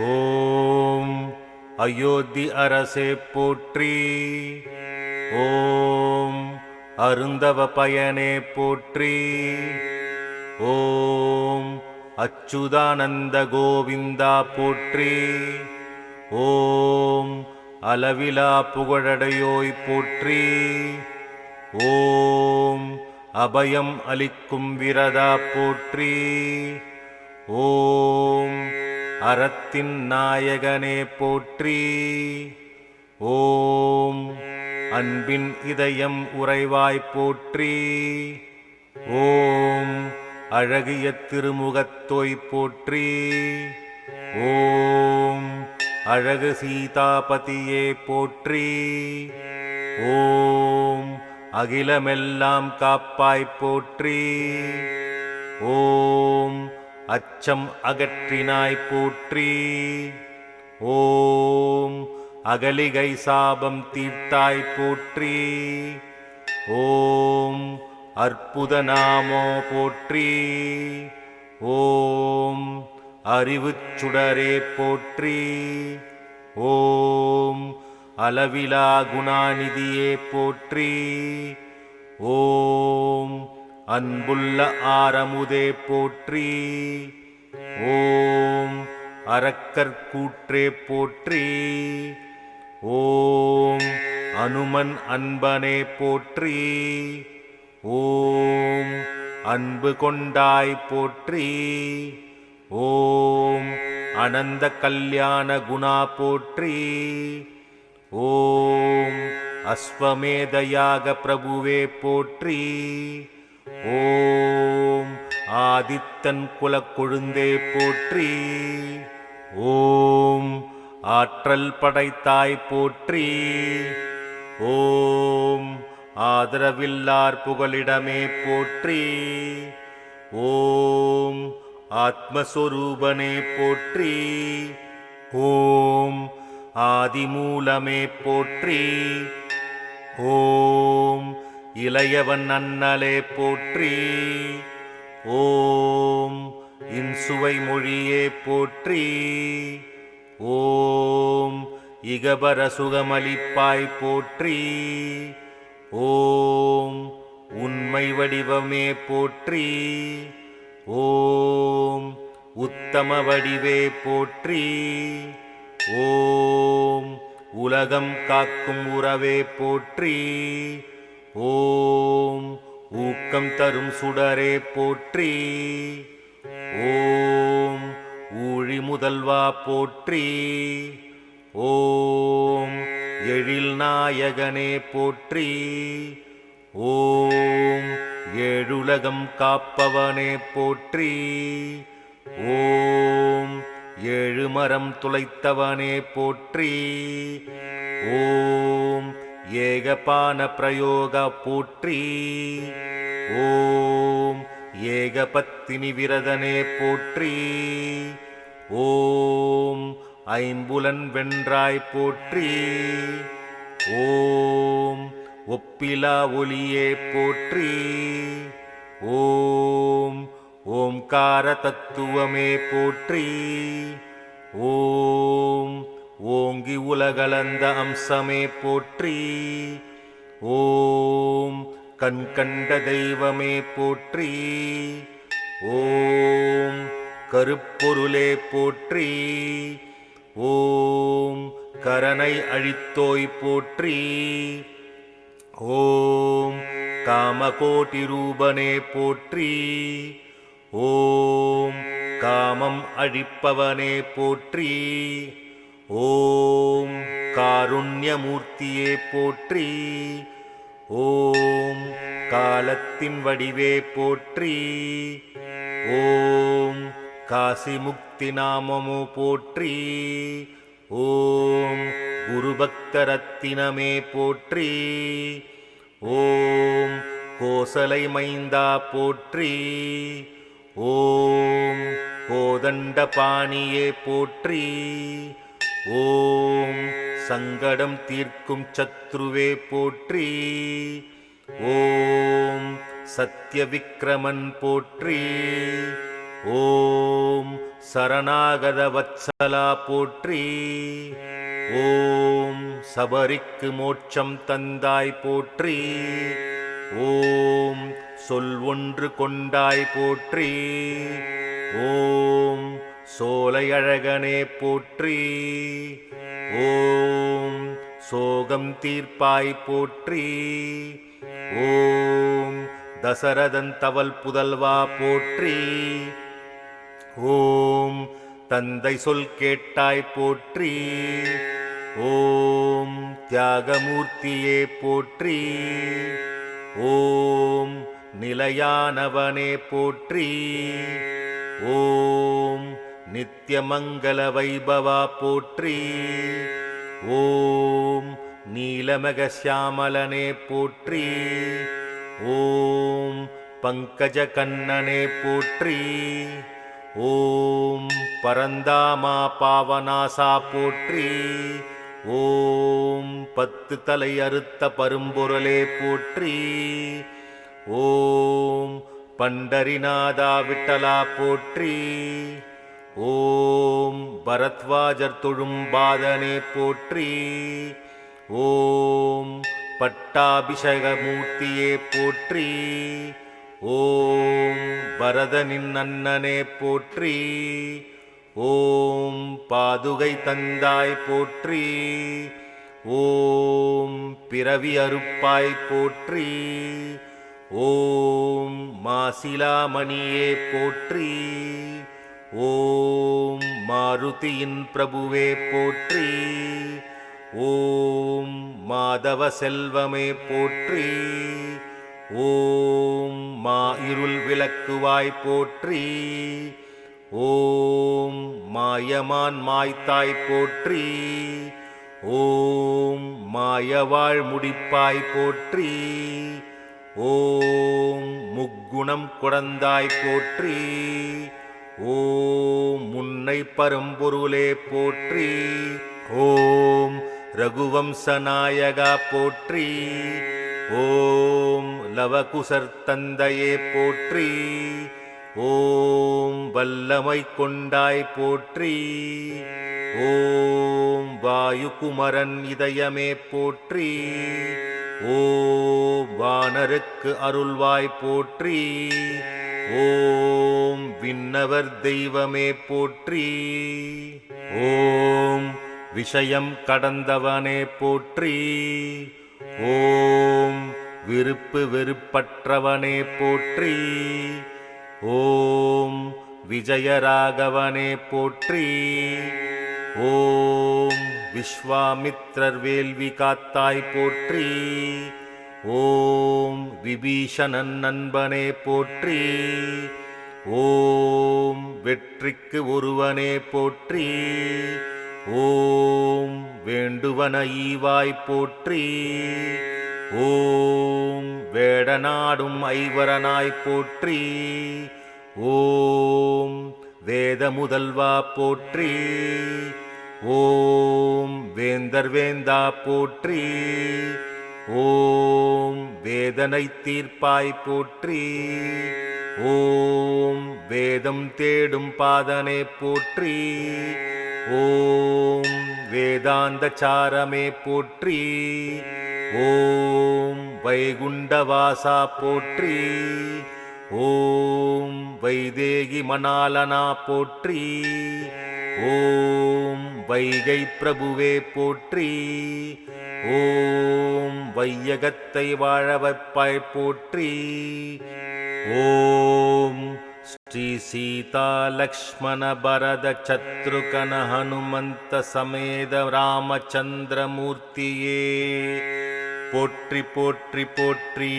ஓம் அயோத்தி அரசே போற்றி. ஓம் அருந்தவ பயனே போற்றி. ஓம் அச்சுதானந்த கோவிந்தா போற்றி. ஓம் அளவிலா புகழடையோய் போற்றி. ஓம் அபயம் அளிக்கும் விரதா போற்றி. ஓம் அறத்தின் நாயகனே போற்றி. ஓம் அன்பின் இதயம் உறைவாய் போற்றி. ஓம் அழகிய திருமுகத்தோய் போற்றி. ஓம் அழகு சீதாபதியே போற்றி. ஓம் அகிலமெல்லாம் காப்பாய் போற்றி. ஓம் அச்சம் அகற்றினாய் போற்றி. ஓம் அகலிகை சாபம் தீர்த்தாய் போற்றி. ஓம் அற்புத நாமோ போற்றி. ஓம் அறிவு சுடரே போற்றி. ஓம் அளவிலா குணாநிதியே போற்றி. ஓம் அன்புள்ள ஆரமுதே போற்றி. ஓம் அரக்கற்கூற்றே போற்றி. ஓம் அனுமன் அன்பனே போற்றி. ஓம் அன்பு கொண்டாய் போற்றி. ஓம் அனந்த கல்யாண குணா போற்றி. ஓம் அஸ்வமேதயாக பிரபுவே போற்றி. ஓம் ஆதித்தன் குலக்கொழுந்தே போற்றி. ஓம் ஆற்றல் படைத்தாய் போற்றி. ஓம் ஆதரவில்லார் புகலிடமே போற்றி. ஓம் ஆத்மஸ்வரூபனே போற்றி. ஓம் ஆதிமூலமே போற்றி. ஓம் இளையவன் அண்ணலே போற்றி. ஓம் இன்சுவை மொழியே போற்றி. ஓம் இகபர சுகமளிப்பாய் போற்றி. ஓம் உண்மை வடிவமே போற்றி. ஓம் உத்தம வடிவே போற்றி. ஓம் உலகம் காக்கும் உறவே போற்றி. ஓம் ஊக்கம் தரும் சுடரே போற்றி. ஓம் ஊழி முதல்வா போற்றி. ஓம் எழில் நாயகனே போற்றி. ஓம் ஏழுலகம் காப்பவனே போற்றி. ஓம் ஏழு மரம் துளைத்தவனே போற்றி. ஓம் ஏகபான பிரயோக போற்றி ஓம் ஏகபத்தினி விரதனே போற்றி. ஓம் ஐம்புலன் வென்றாய் போற்றி. ஓம் ஒப்பிலா ஒளியே போற்றி. ஓம் ஓம்கார தத்துவமே போற்றி. ஓம் ஓங்கி உலகளந்த அம்சமே போற்றி. ஓம் கண் கண்ட தெய்வமே போற்றி. ஓம் கருப்பொருளே போற்றி. ஓம் கரனை அழித்தோய் போற்றி. ஓம் காமகோட்டி ரூபனே போற்றி. ஓம் காமம் அழிப்பவனே போற்றி. ஓம் காருண்யமூர்த்தியே போற்றி ஓம் காலத்தின் வடிவே போற்றி ஓம் காசிமுக்தி நாமமோ போற்றி ஓம் குருபக்தரத்தினமே போற்றி ஓம் கோசலை மைந்தா போற்றி ஓம் கோதண்ட பாணியே போற்றி ஓம் சங்கடம் தீர்க்கும் சத்ருவே போற்றி. ஓம் சத்ய விக்ரமன் போற்றி. ஓம் சரணாகத வத்சலா போற்றி. ஓம் சபரிக்கு மோட்சம் தந்தாய் போற்றி. ஓம் சொல் ஒன்று கொண்டாய் போற்றி. ஓம் சோலையழகனே போற்றி. ஓம் சோகம் தீர்ப்பாய் போற்றி. ஓம் தசரதன் தவல் புதல்வா போற்றி. ஓம் தந்தை சொல் கேட்டாய் போற்றி. ஓம் தியாகமூர்த்தியே போற்றி. ஓம் நிலையானவனே போற்றி. ஓம் நித்யமங்கல வைபவா போற்றி. ஓம் நீலமக சியாமலனே போற்றி. ஓம் பங்கஜ கண்ணனே போற்றி. ஓம் பரந்தாமா பாவனாசா போற்றி. ஓம் பத்து தலை அறுத்த பரும்பொருளே போற்றி. ஓம் பண்டரிநாதா விட்டலா போற்றி. ஓம் பரத்வாஜர் தொழும்பாதனை போற்றி ஓம் பட்டாபிஷேகமூர்த்தியே போற்றி ஓம் பரதனின் அண்ணனே போற்றி ஓம் பாதுகை தந்தாய் போற்றி ஓம் பிறவி அறுப்பாய் போற்றி ஓம் மாசிலாமணியே போற்றி ஓம் மாருதியின் பிரபுவே போற்றி. ஓம் மாதவ செல்வமே போற்றி. ஓம் மா இருள் விளக்குவாய் போற்றி. ஓம் மாயமான் மாய்த்தாய் போற்றி. ஓம் மாயவாழ் முடிப்பாய் போற்றி. ஓம் முக்குணம் குடந்தாய் போற்றி. ஓம் முன்னை பரம்பொருளே போற்றி ஓம் ரகுவம்சநாயகா போற்றி ஓம் லவகுசர் தந்தையே போற்றி ஓம் வல்லமை கொண்டாய் போற்றி ஓம் வாயுகுமரன் இதயமே போற்றி ஓம் வானருக்கு அருள்வாய் போற்றி ஓம் விண்ணவர் தெய்வமே போற்றி. ஓம் விஷயம் கடந்தவனே போற்றி. ஓம் விருப்பு வெறுப்பற்றவனே போற்றி. ஓம் விஜயராகவனே போற்றி. ஓம் விஸ்வாமித்ரர் வேள்வி காத்தாய் போற்றி. ஓம் விபீஷணன் நண்பனே போற்றி. ஓம் வெற்றிக்கு ஒருவனே போற்றி. ஓம் வேண்டுவன ஈவாய் போற்றி. ஓம் வேடநாடும் ஐவரனாய் போற்றி. ஓம் வேத முதல்வா போற்றி. ஓம் வேந்தர் வேந்தா போற்றி. ஓம் வேதனை தீர்ப்பாய் போற்றி. ஓம் வேதம் தேடும் பாதனை போற்றி ஓம் வேதாந்த சாரமே போற்றி ஓம் வைகுண்டவாசா போற்றி ஓம் வைதேகி மணாலனா போற்றி ஓம் வைகை பிரபுவே போற்றி ஓம் வையகத்தை வாழ வைப்பாய் போற்றி ॐ श्रीसीतालक्ष्मणबरदचत्रुकनहनुमन्तसमेदरामचन्द्रमूर्तिये पोट्रि पोट्रि पोट्री।